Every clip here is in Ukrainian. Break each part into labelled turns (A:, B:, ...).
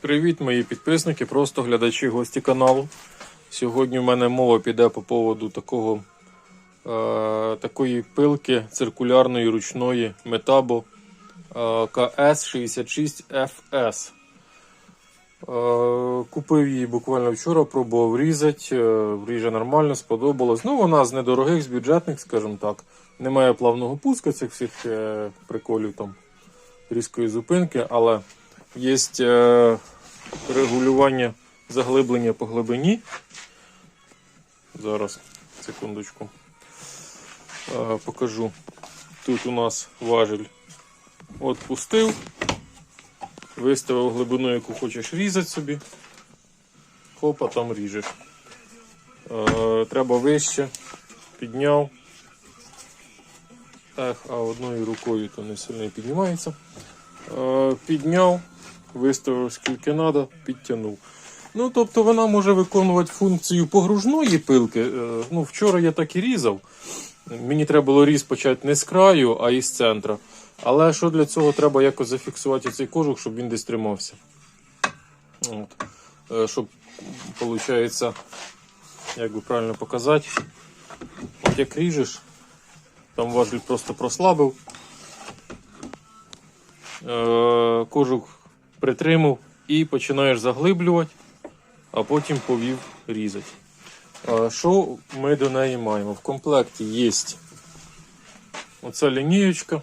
A: Привіт, мої підписники, просто глядачі, гості каналу. Сьогодні в мене мова піде по поводу такого, е, такої пилки циркулярної ручної Metabo е, KS66FS. Е, купив її буквально вчора, пробував різати. Е, ріже нормально, сподобалось. Ну, вона з недорогих, з бюджетних, скажімо так. Немає плавного пуска цих всіх е, приколів там різкої зупинки, але є е, регулювання заглиблення по глибині. Зараз, секундочку. Е, покажу. Тут у нас важель отпустив, виставив глибину, яку хочеш різати собі. Хопа, там ріжеш. Е, треба вище, підняв. Ех, а одною рукою то не сильно піднімається. Е, підняв, виставив скільки треба, підтягнув. Ну, тобто вона може виконувати функцію погружної пилки. Е, ну, вчора я так і різав. Мені треба було різ почати не з краю, а із центра. Але що для цього треба якось зафіксувати цей кожух, щоб він десь тримався. От. Е, Щоб, виходить, як би правильно показати, от як ріжеш, там важіль просто прослабив. Е, Кожух притримав і починаєш заглиблювати, а потім повів різати. Що ми до неї маємо? В комплекті є оця лінієчка, е,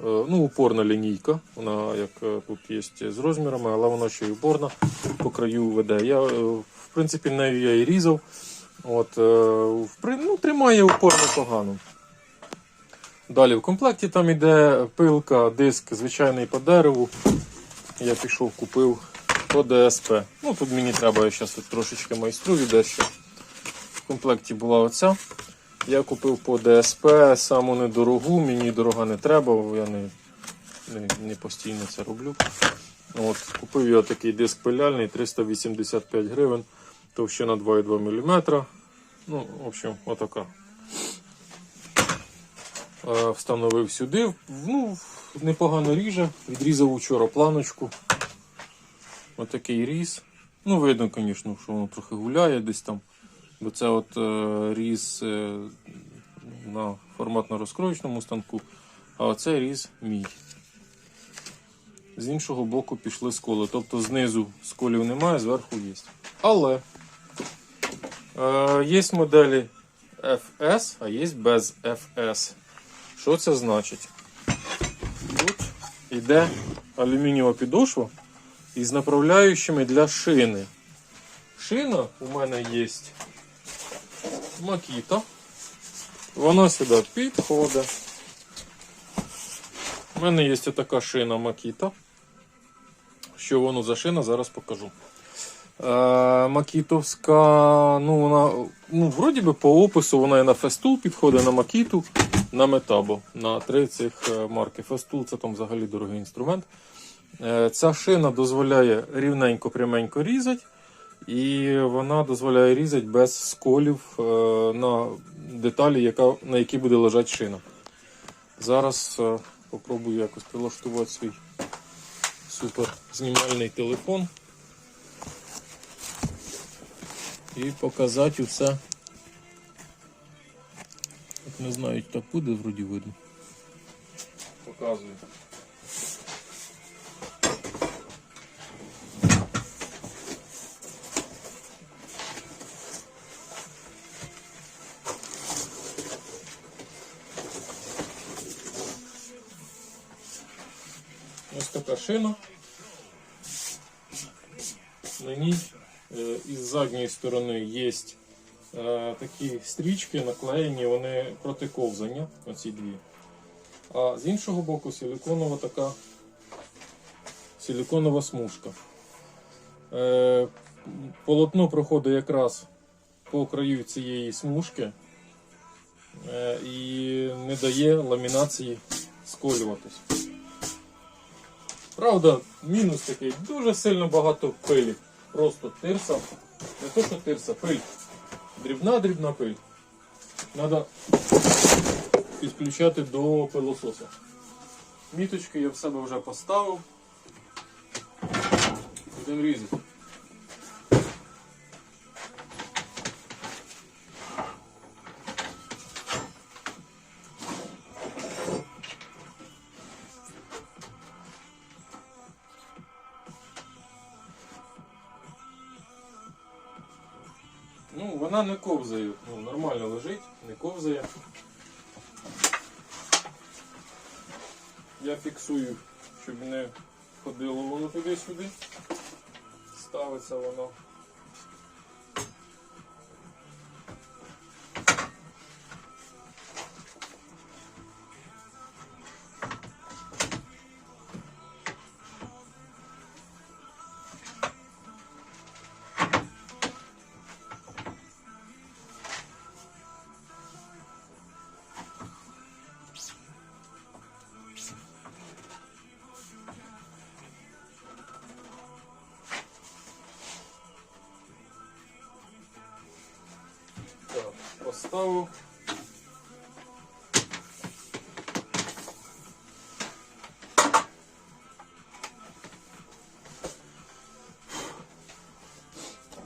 A: ну, упорна лінійка. Вона як е, тут є з розмірами, але вона ще й упорна по краю веде. Я, в принципі, нею я і різав. От, ну, тримає упор непогано. Далі в комплекті там іде пилка, диск звичайний по дереву. Я пішов, купив по ДСП. Ну тут мені треба, я зараз трошечки майструю дещо. В комплекті була оця. Я купив по ДСП, саму недорогу, мені дорога не треба, я не, не, не постійно це роблю. От, купив я такий диск пиляльний 385 гривень, товщина 2,2 мм. Ну, в общем, отака. Е, Встановив сюди. Ну, непогано ріже. Відрізав учора планочку. Отакий різ. Ну, видно, звісно, що воно трохи гуляє десь там. Бо це от е, різ е, на форматно-розкроєчному станку, а оце різ мій. З іншого боку пішли сколи. Тобто знизу сколів немає, зверху є. Але е, є моделі FS, а є без FS. Що це значить? Тут йде алюмінієва підошва із направляючими для шини. Шина у мене є Макіта. Вона сюди підходить. У мене є така шина Макіта. Що воно за шина, зараз покажу. Е, Макітовська, ну вона, ну, вроді би по опису вона і на фестул підходить на Макіту, на Метабо. На три цих е, марки. Фестул це там взагалі дорогий інструмент. Е, Ця шина дозволяє рівненько пряменько різати, і вона дозволяє різати без сколів е, на деталі, яка, на якій буде лежати шина. Зараз попробую якось прилаштувати свій супер знімальний телефон і показати все. От не знаю, так буде, вроді видно. Показую. Ось така шина. На ній е, із задньої сторони є е, такі стрічки наклеєні, вони проти ковзання, оці дві. А з іншого боку силиконова така силиконова смужка. Е, полотно проходить якраз по краю цієї смужки е, і не дає ламінації сколюватись. Правда, мінус такий, дуже сильно багато пилі. Просто тирса. Не то, що тирса, пиль. Дрібна дрібна пиль. Треба підключати до пилососа. Міточки я в себе вже поставив. Будемо різати. Ну, вона не ковзає, ну, нормально лежить, не ковзає. Я фіксую, щоб не ходило воно туди-сюди. Ставиться воно. Поставив.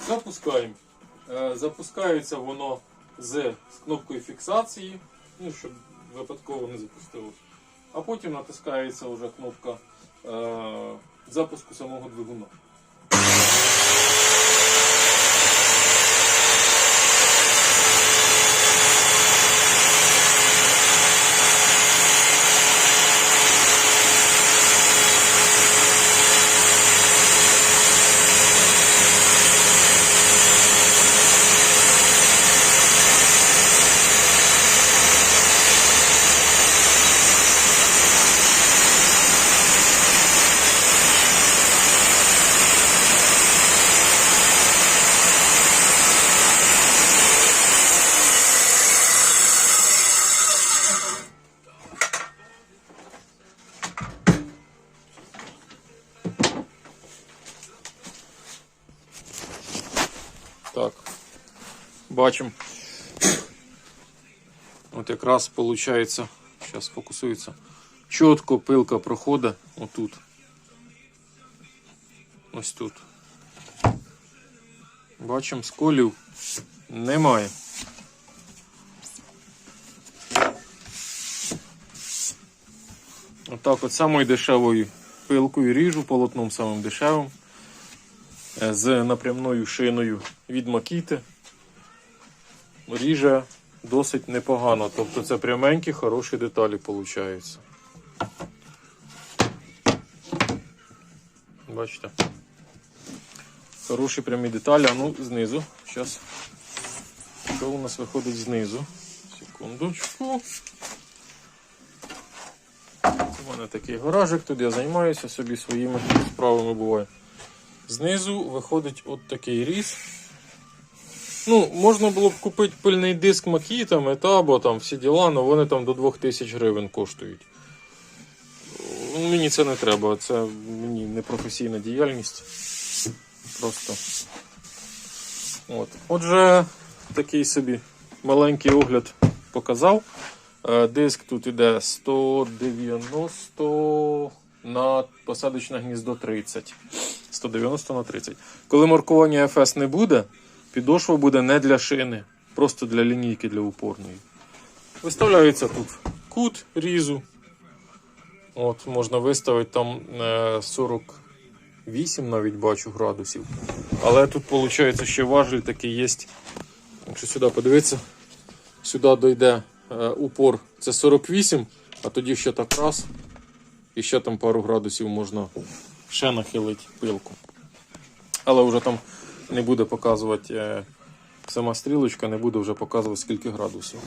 A: Запускаємо. Е, Запускається воно з, кнопкою фіксації, ну, щоб випадково не запустилось. А потім натискається вже кнопка е, запуску самого двигуна. Так. Бачимо. От якраз виходить, зараз фокусується. Чітко пилка проходить отут. Ось тут. Бачимо, сколів немає. Отак от самою дешевою пилкою ріжу полотном самим дешевим е, з напрямною шиною від Макіти. Ріже досить непогано. Тобто це пряменькі, хороші деталі виходять. Бачите? Хороші прямі деталі, а ну знизу. Зараз. Що у нас виходить знизу? Секундочку. У мене такий гаражик, тут я займаюся собі своїми справами буває. Знизу виходить от такий різ. Ну, можна було б купити пильний диск Макіта, Метабо, там всі діла, але вони там до 2000 гривень коштують. Ну, Мені це не треба, це мені не професійна діяльність. Просто. От. Отже, такий собі маленький огляд показав. Е, Диск тут іде 190 на посадочне гніздо 30. 190 на 30. Коли маркування FS не буде, підошва буде не для шини, просто для лінійки для упорної. Виставляється тут кут різу. От, можна виставити там е, 48 навіть бачу градусів. Але тут виходить ще важель такий є. Якщо сюди подивитися, сюди дойде е, упор, це 48, а тоді ще так раз. І ще там пару градусів можна ще нахилити пилку. Але вже там не буде показувати е, сама стрілочка, не буде вже показувати скільки градусів.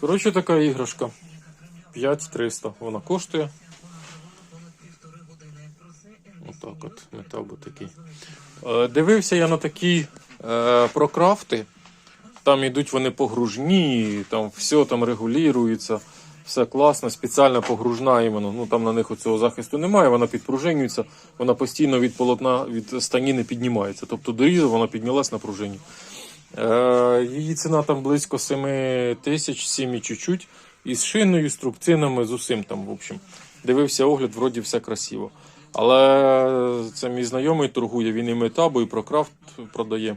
A: Коротше, така іграшка. 5300 вона коштує. Отак от, метал би такий. Е, Дивився я на такі е, прокрафти. Там йдуть вони погружні, там все там регулюється, все класно, спеціальна погружна іменно. Ну там на них цього захисту немає, вона підпружинюється, вона постійно від полотна, від станіни піднімається. Тобто дорізу вона піднялась на пружині. Е, її ціна там близько 7 тисяч, 7 і чуть-чуть. Із шиною, з струбцинами, з усім там, в общем. Дивився огляд, вроді все красиво. Але це мій знайомий торгує, він і метабу, і прокрафт продає.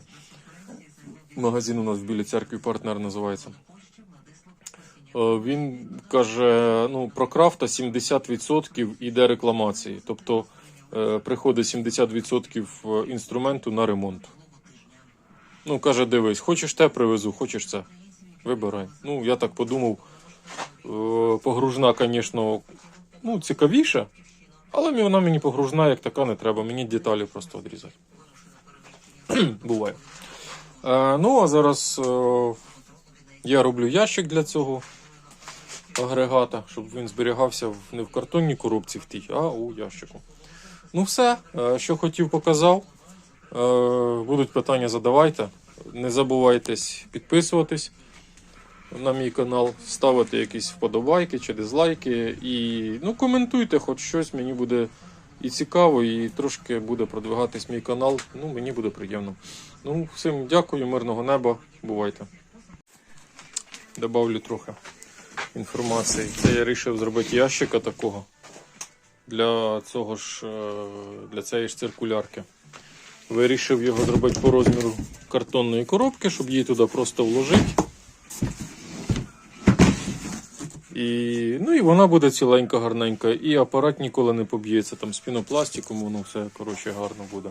A: Магазин у нас в Білій церкві партнер називається. Е, Він каже, ну, про крафта 70% іде рекламації. Тобто е, приходить 70% інструменту на ремонт. Ну, каже, дивись, хочеш те привезу, хочеш це. Вибирай. Ну, я так подумав, е, погружна, звісно, ну, цікавіша, але вона мені погружна, як така не треба. Мені деталі просто відрізати. Буває. Е, ну, а зараз е, я роблю ящик для цього агрегата, щоб він зберігався не в картонній коробці в тій, а у ящику. Ну, все, Е, що хотів, показав. Е, Будуть питання, задавайте. Не забувайтесь підписуватись на мій канал, ставити якісь вподобайки чи дизлайки. І ну, коментуйте, хоч щось мені буде і цікаво, і трошки буде продвигатись мій канал. Ну, мені буде приємно. Ну, всім дякую, мирного неба. Бувайте. Добавлю трохи інформації. Це я вирішив зробити ящика такого для цього ж е, для цієї ж циркулярки. Вирішив його зробити по розміру картонної коробки, щоб її туди просто вложити. І, ну, і вона буде ціленька, гарненька, і апарат ніколи не поб'ється. Там з пінопластиком воно все коротше, гарно буде.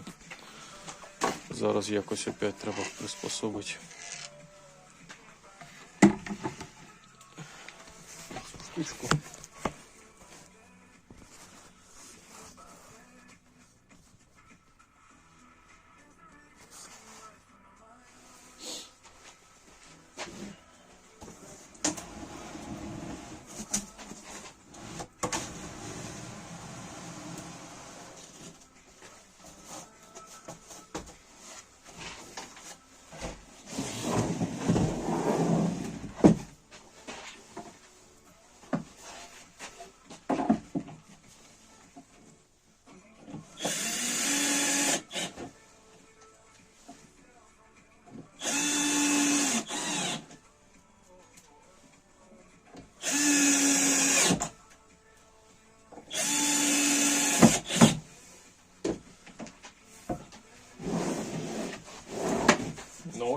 A: Зараз якось опять треба приспособити. Штучку.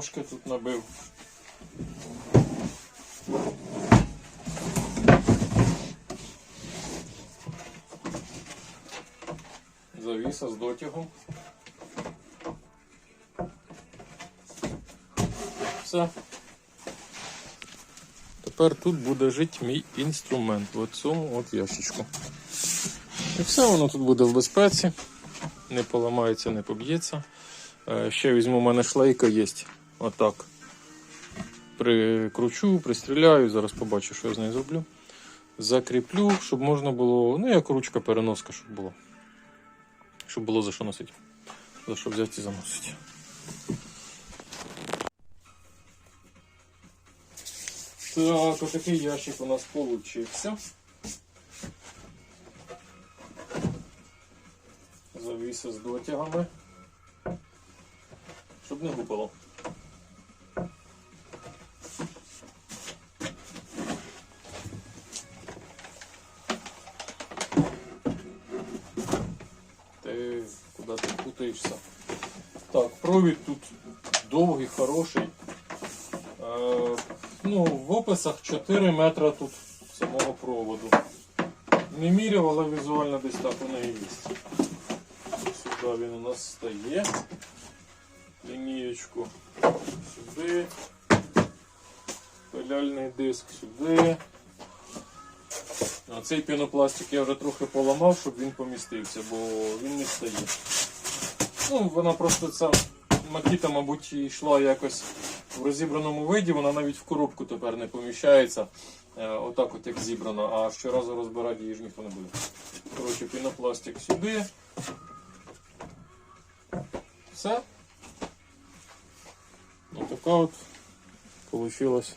A: Ножки тут набив. Завіса з дотягом. Все. Тепер тут буде жити мій інструмент в цьому от ящичку. І все воно тут буде в безпеці. Не поламається, не поб'ється. Е, Ще візьму, у мене шлейка є. Отак. Прикручу, пристріляю, зараз побачу, що я з нею зроблю. Закріплю, щоб можна було. Ну, як ручка переноска, щоб було. Щоб було за що носити. За що взяти і заносити. Так, отакий ящик у нас получився. Завіса з дотягами. Щоб не гупало. Ти? Так, провід тут довгий, хороший. Е, ну, в описах 4 метра тут самого проводу. Не міряв, але візуально десь так воно і є. Сюди він у нас стає лінієчку сюди, пиляльний диск сюди. А цей пінопластик я вже трохи поламав, щоб він помістився, бо він не стає. Ну, вона просто ця макіта, мабуть, йшла якось в розібраному виді, вона навіть в коробку тепер не поміщається. Е, Отак от як зібрана, а щоразу розбирати її ж ніхто не буде. Коротше, пінопластик сюди. Все. Ось така от получилась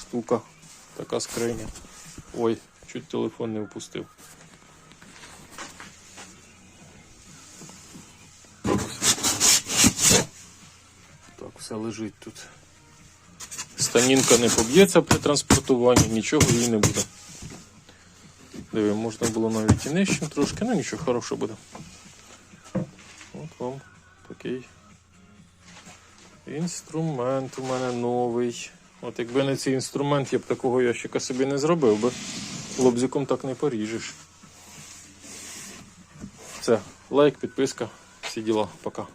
A: штука. Така скриня. Ой, чуть телефон не впустив. Все лежить тут. Станінка не поб'ється при транспортуванні, нічого їй не буде. Диви, можна було навіть і нижчим трошки, ну нічого, хороше буде. От вам такий інструмент у мене новий. От якби не цей інструмент, я б такого ящика собі не зробив би. Лобзиком так не поріжеш. Все, лайк, підписка, всі діла, пока.